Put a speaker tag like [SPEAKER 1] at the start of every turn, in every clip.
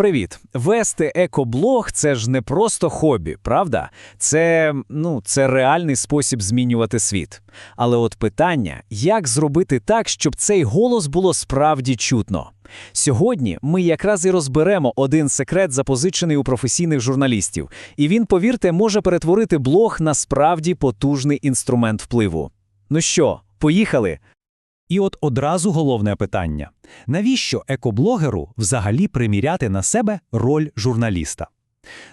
[SPEAKER 1] Привіт! Вести екоблог це ж не просто хобі, правда? Це, ну, це реальний спосіб змінювати світ. Але от питання, як зробити так, щоб цей голос було справді чутно? Сьогодні ми якраз і розберемо один секрет, запозичений у професійних журналістів, і він, повірте, може перетворити блог на справді потужний інструмент впливу. Ну що, поїхали?
[SPEAKER 2] І от одразу головне питання: навіщо екоблогеру взагалі приміряти на себе роль журналіста?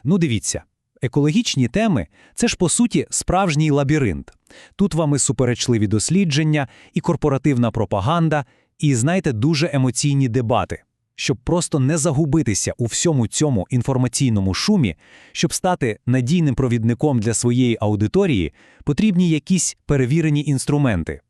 [SPEAKER 2] Ну, дивіться, екологічні теми це ж по суті справжній лабіринт. Тут вам і суперечливі дослідження, і корпоративна пропаганда, і, знаєте, дуже емоційні дебати. Щоб просто не загубитися у всьому цьому інформаційному шумі, щоб стати надійним провідником для своєї аудиторії, потрібні якісь перевірені інструменти.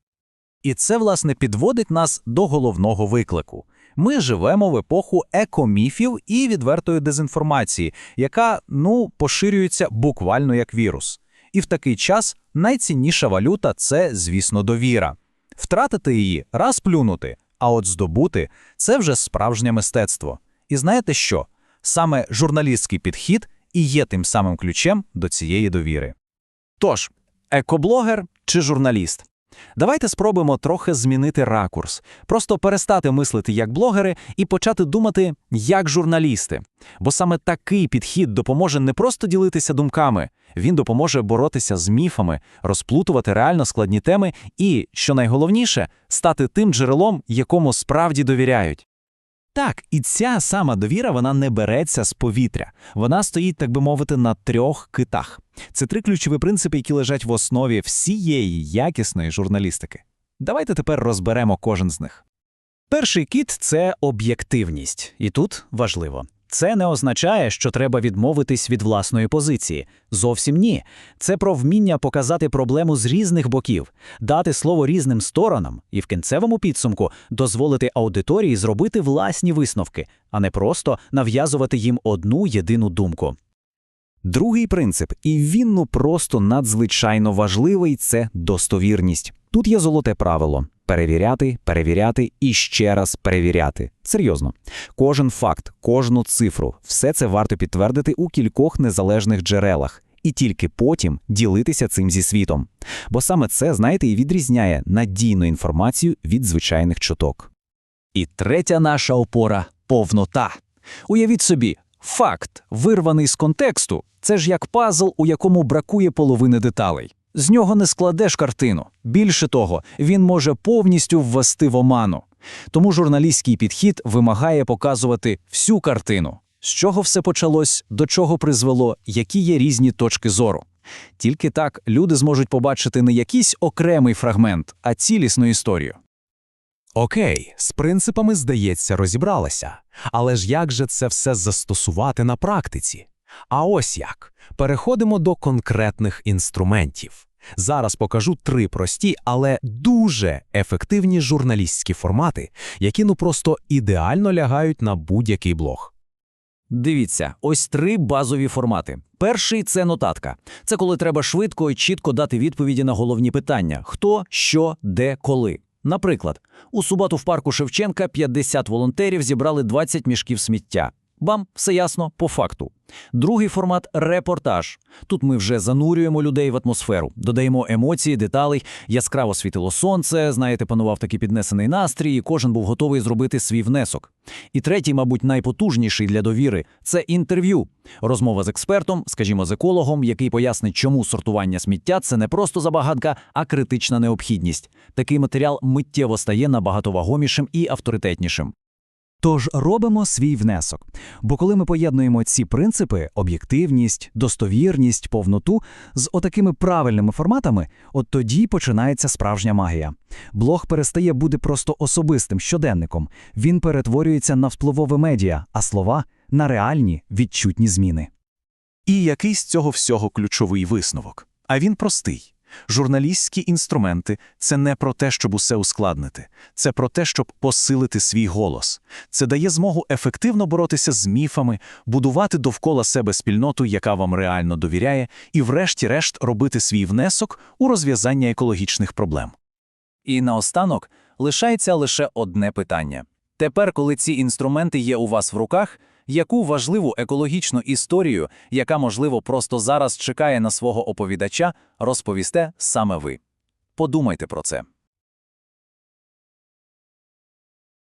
[SPEAKER 3] І це, власне, підводить нас до головного виклику. Ми живемо в епоху екоміфів і відвертої дезінформації, яка, ну, поширюється буквально як вірус. І в такий час найцінніша валюта це, звісно, довіра. Втратити її раз плюнути, а от здобути це вже справжнє мистецтво. І знаєте що? Саме журналістський підхід і є тим самим ключем до цієї довіри. Тож, екоблогер чи журналіст? Давайте спробуємо трохи змінити ракурс, просто перестати мислити як блогери і почати думати як журналісти. Бо саме такий підхід допоможе не просто ділитися думками, він допоможе боротися з міфами, розплутувати реально складні теми і, що найголовніше, стати тим джерелом, якому справді довіряють. Так, і ця сама довіра вона не береться з повітря. Вона стоїть, так би мовити, на трьох китах. Це три ключові принципи, які лежать в основі всієї якісної журналістики. Давайте тепер розберемо кожен з них.
[SPEAKER 1] Перший кіт це об'єктивність, і тут важливо. Це не означає, що треба відмовитись від власної позиції. Зовсім ні. Це про вміння показати проблему з різних боків, дати слово різним сторонам і в кінцевому підсумку дозволити аудиторії зробити власні висновки, а не просто нав'язувати їм одну єдину думку.
[SPEAKER 3] Другий принцип, і він ну просто надзвичайно важливий це достовірність. Тут є золоте правило перевіряти, перевіряти і ще раз перевіряти. Серйозно, кожен факт, кожну цифру, все це варто підтвердити у кількох незалежних джерелах. І тільки потім ділитися цим зі світом. Бо саме це, знаєте, і відрізняє надійну інформацію від звичайних чуток.
[SPEAKER 1] І третя наша опора повнота. Уявіть собі, факт, вирваний з контексту, це ж як пазл, у якому бракує половини деталей. З нього не складеш картину. Більше того, він може повністю ввести в оману. Тому журналістський підхід вимагає показувати всю картину, з чого все почалось, до чого призвело, які є різні точки зору. Тільки так люди зможуть побачити не якийсь окремий фрагмент, а цілісну історію.
[SPEAKER 2] Окей, з принципами, здається, розібралися. Але ж як же це все застосувати на практиці? А ось як. Переходимо до конкретних інструментів. Зараз покажу три прості, але дуже ефективні журналістські формати, які ну просто ідеально лягають на будь-який блог.
[SPEAKER 1] Дивіться, ось три базові формати. Перший це нотатка. Це коли треба швидко і чітко дати відповіді на головні питання: хто, що, де, коли. Наприклад, у суботу в парку Шевченка 50 волонтерів зібрали 20 мішків сміття. Бам, все ясно, по факту. Другий формат репортаж. Тут ми вже занурюємо людей в атмосферу, додаємо емоції, деталей, яскраво світило сонце, знаєте, панував такий піднесений настрій, і кожен був готовий зробити свій внесок. І третій, мабуть, найпотужніший для довіри це інтерв'ю. Розмова з експертом, скажімо, з екологом, який пояснить, чому сортування сміття це не просто забагадка, а критична необхідність. Такий матеріал миттєво стає набагато вагомішим і авторитетнішим.
[SPEAKER 3] Тож робимо свій внесок. Бо коли ми поєднуємо ці принципи об'єктивність, достовірність, повноту з отакими правильними форматами, от тоді починається справжня магія. Блог перестає бути просто особистим щоденником, він перетворюється на впливове медіа, а слова на реальні відчутні зміни. І який з цього всього ключовий висновок? А він простий. Журналістські інструменти це не про те, щоб усе ускладнити, це про те, щоб посилити свій голос. Це дає змогу ефективно боротися з міфами, будувати довкола себе спільноту, яка вам реально довіряє, і, врешті-решт, робити свій внесок у розв'язання екологічних проблем.
[SPEAKER 1] І наостанок лишається лише одне питання. Тепер, коли ці інструменти є у вас в руках,
[SPEAKER 3] Яку важливу екологічну історію, яка, можливо, просто зараз чекає на свого оповідача, розповісте саме ви? Подумайте про це.